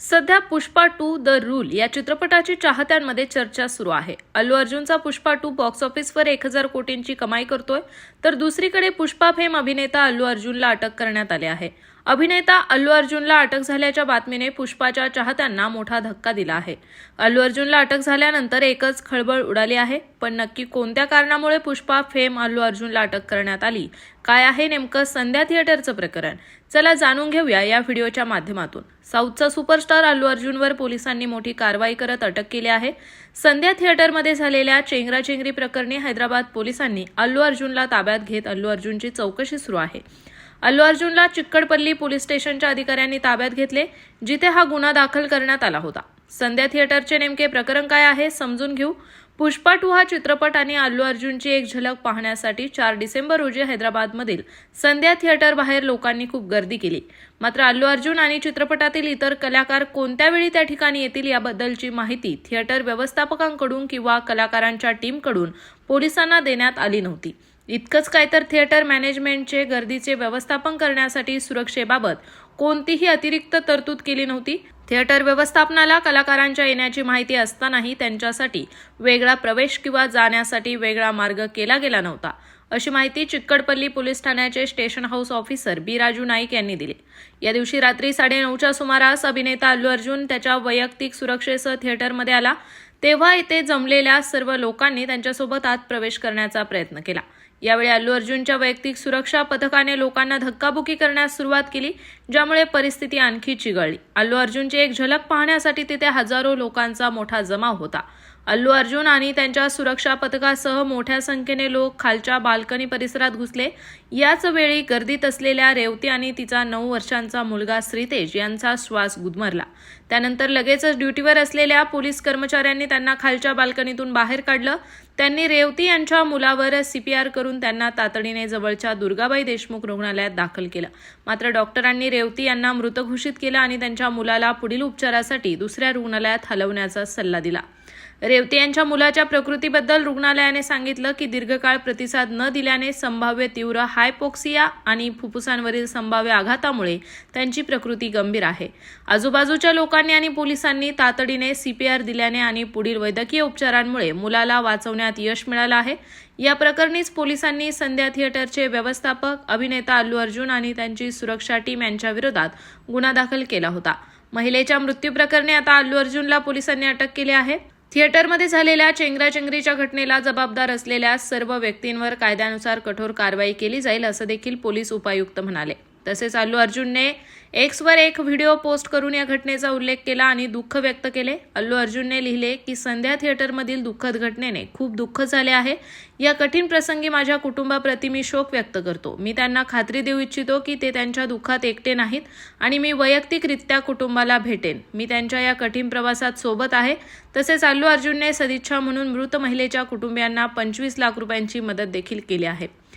सध्या Pushpa to the rule या चित्रपटाची चाहत्यांमध्ये चर्चा सुरू आहे. अल्लू अर्जुनचा पुष्पा टू बॉक्स ऑफिसवर एक हजार कोटींची कमाई करतोय तर दुसरीकडे पुष्पा फेम अभिनेता अल्लू अर्जुनला अटक करण्यात आली आहे. अभिनेता अल्लू अर्जुनला अटक झाल्याच्या बातमीने पुष्पाच्या चाहत्यांना मोठा धक्का दिला आहे. अल्लू अर्जुनला अटक झाल्यानंतर एकच खळबळ उडाली आहे पण नक्की कोणत्या कारणामुळे पुष्पा फेम अल्लू अर्जुनला अटक करण्यात आली? काय आहे नेमकं संध्या थिएटरचं प्रकरण? चला जाणून घेऊया या व्हिडिओच्या माध्यमातून. साऊथचा सुपरस्टार अल्लू अर्जुनवर पोलिसांनी मोठी कारवाई करत अटक केली आहे. संध्या थिएटरमध्ये झालेल्या चेंगराचेंगरी प्रकरणी हैदराबाद पोलिसांनी अल्लू अर्जुनला ताब्यात घेत अल्लू अर्जुनची चौकशी सुरू आहे. अल्लू अर्जुनला चिक्कडपल्ली पोलीस स्टेशनच्या अधिकाऱ्यांनी ताब्यात घेतले जिथे हा गुन्हा दाखल करण्यात आला होता. संध्या थिएटरचे नेमके प्रकरण काय आहे समजून घेऊ. पुष्पा टू हा चित्रपट आणि अल्लू अर्जुनची एक झलक पाहण्यासाठी चार डिसेंबर रोजी हैदराबादमधील संध्या थिएटर बाहेर लोकांनी खूप गर्दी केली. मात्र अल्लू अर्जुन आणि चित्रपटातील इतर कलाकार कोणत्या वेळी त्या ठिकाणी येतील याबद्दलची माहिती थिएटर व्यवस्थापकांकडून किंवा कलाकारांच्या टीमकडून पोलिसांना देण्यात आली नव्हती. इतकंच काय तर थिएटर मॅनेजमेंटचे गर्दीचे व्यवस्थापन करण्यासाठी सुरक्षेबाबत कोणतीही अतिरिक्त तरतूद केली नव्हती. थिएटर व्यवस्थापनाला कलाकारांच्या येण्याची माहिती असतानाही त्यांच्यासाठी वेगळा प्रवेश किंवा जाण्यासाठी वेगळा मार्ग केला गेला नव्हता. अशी माहिती चिक्कडपल्ली पोलीस ठाण्याचे station house officer B Raju Naik यांनी दिली. या दिवशी रात्री साडेनऊच्या सुमारास अभिनेता अल्लू अर्जुन त्याच्या वैयक्तिक सुरक्षेसह थिएटरमध्ये आला. तेव्हा इथे जमलेल्या सर्व लोकांनी त्यांच्यासोबत आत प्रवेश करण्याचा प्रयत्न केला. यावेळी अल्लू अर्जुनच्या वैयक्तिक सुरक्षा पथकाने लोकांना धक्काबुकी करण्यास सुरुवात केली ज्यामुळे परिस्थिती आणखी चिघळली. अल्लू अर्जुनची एक झलक पाहण्यासाठी तिथे हजारो लोकांचा मोठा जमाव होता. अल्लू अर्जुन आणि त्यांच्या सुरक्षा पथकासह मोठ्या संख्येने लोक खालच्या बाल्कनी परिसरात घुसले. याच वेळी गर्दीत असलेल्या रेवती आणि तिचा नऊ वर्षांचा मुलगा श्रीतेज यांचा श्वास गुदमरला. त्यानंतर लगेचच ड्युटीवर असलेल्या पोलीस कर्मचाऱ्यांनी त्यांना खालच्या बाल्कनीतून बाहेर काढलं. त्यांनी रेवती यांच्या मुलावर सीपीआर करून त्यांना तातडीने जवळच्या दुर्गाबाई देशमुख रुग्णालयात दाखल केलं. मात्र डॉक्टरांनी रेवती यांना मृत घोषित केलं आणि त्यांच्या मुलाला पुढील उपचारासाठी दुसऱ्या रुग्णालयात हलवण्याचा सल्ला दिला. रेवती यांच्या मुलाच्या प्रकृतीबद्दल रुग्णालयाने सांगितलं की दीर्घकाळ प्रतिसाद न दिल्याने संभाव्य तीव्र हायपोक्सिया आणि फुफ्फुसांवरील संभाव्य आघातामुळे त्यांची प्रकृती गंभीर आहे. आजूबाजूच्या लोकांनी आणि पोलिसांनी तातडीने सीपीआर दिल्याने आणि पुढील वैद्यकीय उपचारांमुळे मुलाला वाचवण्यात यश मिळालं आहे. या प्रकरणीच पोलिसांनी संध्या थिएटरचे व्यवस्थापक अभिनेता अल्लू अर्जुन आणि त्यांची सुरक्षा टीम यांच्या विरोधात गुन्हा दाखल केला होता. महिलेच्या मृत्यूप्रकरणी आता अल्लू अर्जुनला पोलिसांनी अटक केली आहे. थिएटरमध्ये झालेल्या चेंगराचेंगरीच्या घटनेला जबाबदार असलेल्या सर्व व्यक्तींवर कायद्यानुसार कठोर कारवाई केली जाईल असं देखील पोलीस उपायुक्त म्हणाले. तसेच अल्लू अर्जुनने एक्सवर एक व्हिडिओ पोस्ट करून या घटनेचा उल्लेख केला आणि दुःख व्यक्त केले. अल्लू अर्जुनने लिहिले की संध्या थिएटरमधील दुःखद घटनेने खूप दुःख झाले आहे. या कठीण प्रसंगी माझ्या कुटुंबाप्रती मी शोक व्यक्त करतो. मी त्यांना खात्री देऊ इच्छितो की ते त्यांच्या दुःखात एकटे नाहीत आणि मी वैयक्तिकरित्या कुटुंबाला भेटेन. मी त्यांच्या या कठीण प्रवासात सोबत आहे. तसेच अल्लू अर्जुनने सदिच्छा म्हणून मृत महिलेच्या कुटुंबियांना पंचवीस लाख रुपयांची मदत देखील केली आहे.